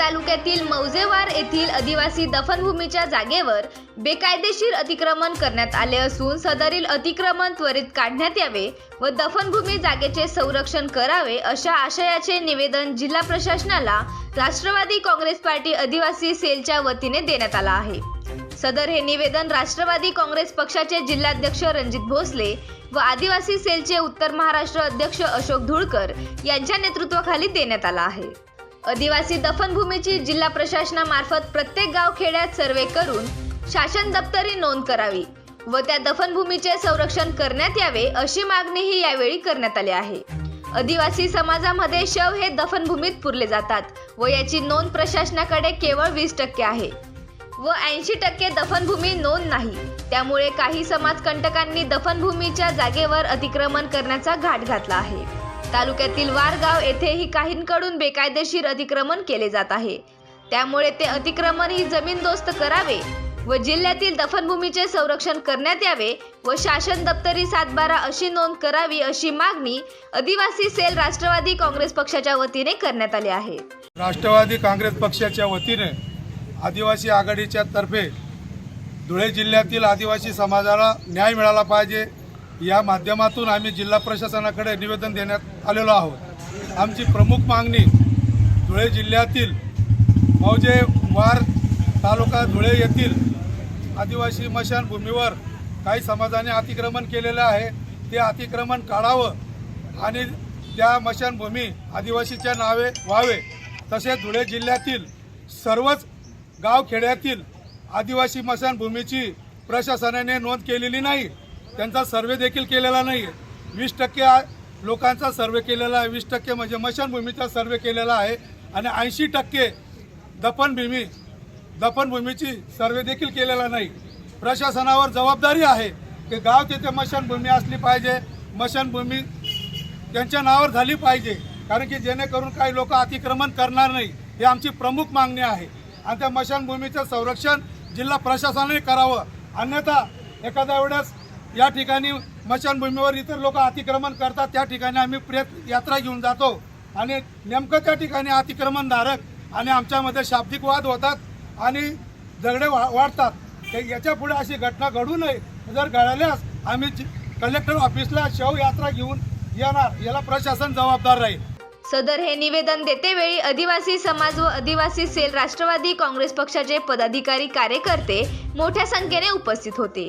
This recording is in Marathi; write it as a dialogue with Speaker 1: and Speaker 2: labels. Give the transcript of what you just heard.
Speaker 1: तालुक्यातील मौजेवार येथील आदिवासी दफनभूमीच्या जागेवर बेकायदेशीर अतिक्रमण करण्यात आले असून सदरील अतिक्रमण त्वरित काढण्यात यावे व दफनभूमी जागेचे संरक्षण करावे अशा आशयाचे निवेदन जिल्हा प्रशासनाला राष्ट्रवादी काँग्रेस पार्टी आदिवासी सेलच्या वतीने देण्यात आला आहे. सदर हे निवेदन राष्ट्रवादी काँग्रेस पक्षाचे जिल्हाध्यक्ष रणजित भोसले व आदिवासी सेलचे उत्तर महाराष्ट्र अध्यक्ष अशोक धुळकर यांच्या नेतृत्वाखाली देण्यात आला आहे. आदिवासी दफनभूमीची जिल्हा प्रशासनामार्फत प्रत्येक गाव खेड्यात सर्वे करून शासन दप्तरी नोंद करावी व त्या दफनभूमीचे संरक्षण करण्यात यावे अशी मागणीही यावेळी करण्यात आली आहे. आदिवासी समाजामध्ये शव हे दफनभूमीत पुरले जातात व याची नोंद प्रशासनाकडे केवळ वीस टक्के आहे व ऐंशी टक्के दफनभूमी नोंद नाही. त्यामुळे काही समाजकंटकांनी दफनभूमीच्या जागेवर अतिक्रमण करण्याचा घाट घातला आहे. तालुक्यातील वारगाव येथेही काहींकडून बेकायदेशीर अतिक्रमण केले जात आहे. त्यामुळे ते अतिक्रमण ही जमीनदोस्त करावे व जिल्ह्यातील दफनभूमीचे संरक्षण करण्यात यावे व शासन दप्तरी सातबारा अशी नोंद करावी अशी मागणी आदिवासी सेल राष्ट्रवादी काँग्रेस पक्षाच्या वतीने करण्यात आली आहे.
Speaker 2: राष्ट्रवादी काँग्रेस पक्षाच्या वतीने आदिवासी आघाडीच्या तर्फे धुळे जिल्ह्यातील आदिवासी समाजाला न्याय मिळाला पाहिजे. या माध्यमातून आम्ही जिल्हा प्रशासनाकडे निवेदन देण्यात आलेलो आहोत. आमची प्रमुख मागणी धुळे जिल्ह्यातील मौजे वार तालुका धुळे येथील आदिवासी मशानभूमीवर काही समाजाने अतिक्रमण केलेलं आहे. ते अतिक्रमण काढावं आणि त्या मशानभूमी आदिवासीच्या नावे व्हावे. तसेच धुळे जिल्ह्यातील सर्वच गावखेड्यातील आदिवासी मशानभूमीची प्रशासनाने नोंद केलेली नाही. त्यांचा सर्वे देखील केलेला नाही आहे वीस टक्के लोकांचा सर्वे केलेला आहे. वीस टक्के म्हणजे मशानभूमीचा सर्वे केलेला आहे. आणि ऐंशी टक्के दफनभूमी दफनभूमीची सर्वे देखील केलेला नाही. प्रशासनावर जबाबदारी आहे की गाव तिथे मशानभूमी असली पाहिजे. मशानभूमी त्यांच्या नावावर झाली पाहिजे. कारण की जेणेकरून काही लोक अतिक्रमण करणार नाही. ही आमची प्रमुख मागणी आहे. आणि त्या मशानभूमीचं संरक्षण जिल्हा प्रशासनाने करावं. अन्यथा एखाद्या वेळेस या ठिकाणी मशानभूमीवर इतर लोक अतिक्रमण करतात त्या ठिकाणी आम्ही प्रेत यात्रा घेऊन जातो. आणि नेमकं त्या ठिकाणी अतिक्रमणधारक आणि आमच्यामध्ये शाब्दिक वाद होतात आणि झगडे वा वाढतात. तर याच्यापुढे अशी घटना घडू नये जर घडल्यास आम्ही कलेक्टर ऑफिसला शव यात्रा घेऊन येणार याला प्रशासन जबाबदार राहील.
Speaker 1: सदर हे निवेदन देतेवेळी आदिवासी समाज व आदिवासी सेल राष्ट्रवादी काँग्रेस पक्षाचे पदाधिकारी कार्यकर्ते मोठ्या संख्येने उपस्थित होते.